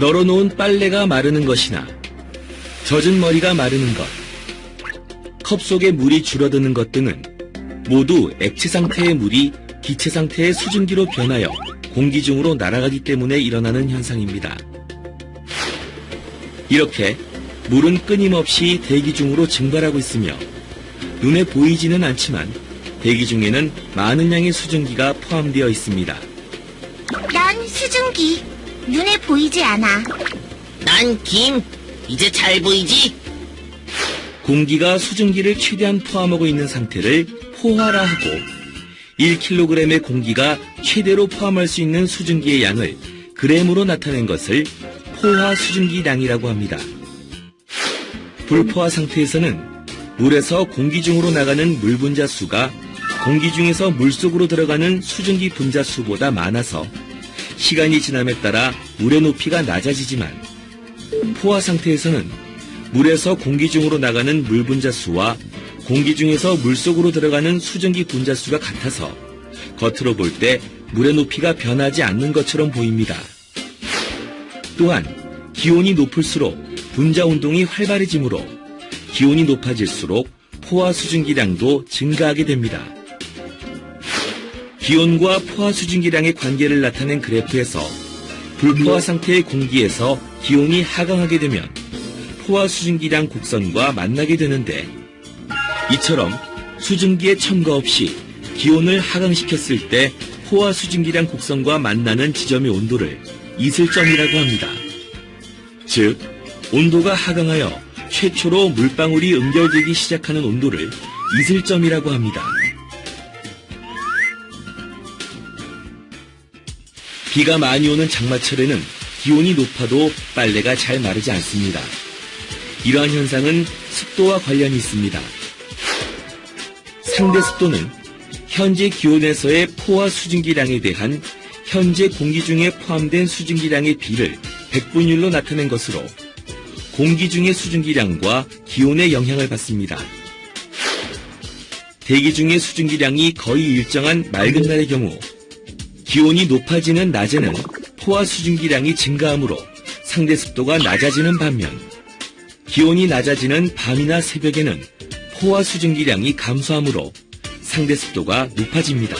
널어놓은 빨래가 마르는 것이나 젖은 머리가 마르는 것, 컵 속에 물이 줄어드는 것 등은 모두 액체 상태의 물이 기체 상태의 수증기로 변하여 공기 중으로 날아가기 때문에 일어나는 현상입니다. 이렇게 물은 끊임없이 대기 중으로 증발하고 있으며 눈에 보이지는 않지만 대기 중에는 많은 양의 수증기가 포함되어 있습니다. 난 수증기. 눈에 보이지 않아. 난 김. 이제 잘 보이지? 공기가 수증기를 최대한 포함하고 있는 상태를 포화라 하고 1kg의 공기가 최대로 포함할 수 있는 수증기의 양을 그램으로 나타낸 것을 포화 수증기량이라고 합니다. 불포화 상태에서는 물에서 공기 중으로 나가는 물 분자 수가 공기 중에서 물 속으로 들어가는 수증기 분자 수보다 많아서 시간이 지남에 따라 물의 높이가 낮아지지만 포화 상태에서는 물에서 공기 중으로 나가는 물 분자 수와 공기 중에서 물 속으로 들어가는 수증기 분자 수가 같아서 겉으로 볼 때 물의 높이가 변하지 않는 것처럼 보입니다. 또한 기온이 높을수록 분자 운동이 활발해지므로 기온이 높아질수록 포화 수증기량도 증가하게 됩니다. 기온과 포화 수증기량의 관계를 나타낸 그래프에서 불포화 상태의 공기에서 기온이 하강하게 되면 포화 수증기량 곡선과 만나게 되는데 이처럼 수증기의 첨가 없이 기온을 하강시켰을 때 포화 수증기량 곡선과 만나는 지점의 온도를 이슬점이라고 합니다. 즉, 온도가 하강하여 최초로 물방울이 응결되기 시작하는 온도를 이슬점이라고 합니다. 비가 많이 오는 장마철에는 기온이 높아도 빨래가 잘 마르지 않습니다. 이러한 현상은 습도와 관련이 있습니다. 상대 습도는 현재 기온에서의 포화 수증기량에 대한 현재 공기 중에 포함된 수증기량의 비를 백분율로 나타낸 것으로 공기 중의 수증기량과 기온의 영향을 받습니다. 대기 중의 수증기량이 거의 일정한 맑은 날의 경우 기온이 높아지는 낮에는 포화 수증기량이 증가하므로 상대 습도가 낮아지는 반면 기온이 낮아지는 밤이나 새벽에는 포화 수증기량이 감소하므로 상대 습도가 높아집니다.